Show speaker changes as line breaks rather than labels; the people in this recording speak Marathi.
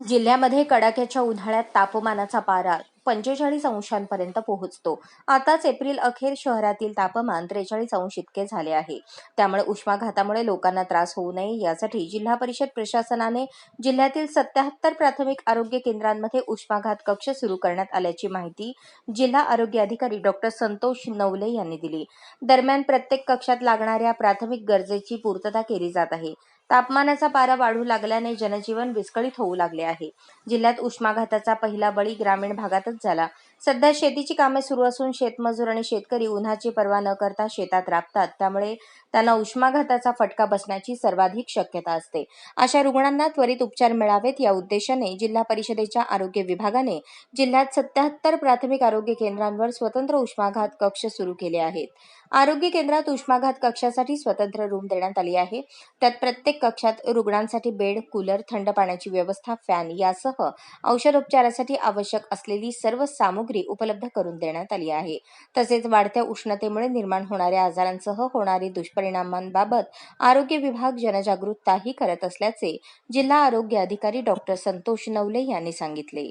जिल्ह्यामध्ये कडाक्याच्या उन्हाळ्यात तापमानाचा पारा पंचेचाळीस अंशांपर्यंत पोहोचतो. आताच एप्रिल अखेर शहरातील तापमान त्रेचाळीस अंश इतके झाले आहे. त्यामुळे उष्माघातामुळे लोकांना त्रास होऊ नये यासाठी जिल्हा परिषद प्रशासनाने जिल्ह्यातील सत्याहत्तर प्राथमिक आरोग्य केंद्रांमध्ये उष्माघात कक्ष सुरू करण्यात आल्याची माहिती जिल्हा आरोग्य अधिकारी डॉक्टर संतोष नवले यांनी दिली. दरम्यान प्रत्येक कक्षात लागणाऱ्या प्राथमिक गरजेची पूर्तता केली जात आहे. तापमानाचा पारा वाढू लागल्याने जनजीवन विस्कळीत होऊ लागले आहे. जिल्ह्यात उष्माघाताचा पहिला बळी ग्रामीण भागातच झाला. सध्या शेतीची कामे सुरू असून शेतमजूर आणि शेतकरी उन्हाची पर्वा न करता शेतात राबतात. त्यामुळे त्यांना उष्माघाताचा फटका बसण्याची सर्वाधिक शक्यता असते. अशा रुग्णांना त्वरित उपचार मिळावेत या उद्देशाने जिल्हा परिषदेच्या आरोग्य विभागाने जिल्ह्यात सत्याहत्तर प्राथमिक आरोग्य केंद्रांवर स्वतंत्र उष्माघात कक्ष सुरू केले आहेत. आरोग्य केंद्रात उष्माघात कक्षासाठी स्वतंत्र रूम देण्यात आली आहे. त्यात प्रत्येक कक्षात रुग्णांसाठी बेड कूलर थंड पाण्याची व्यवस्था फॅन यासह औषधोपचारासाठी आवश्यक असलेली सर्व सामुग्री उपलब्ध करून देण्यात आली आहे. तसेच वाढत्या उष्णतेमुळे निर्माण होणाऱ्या आजारांसह होणारी दुष्परिणामांबाबत आरोग्य विभाग जनजागृतताही करत असल्याचे जिल्हा आरोग्य अधिकारी डॉक्टर संतोष नवले यांनी सांगितले.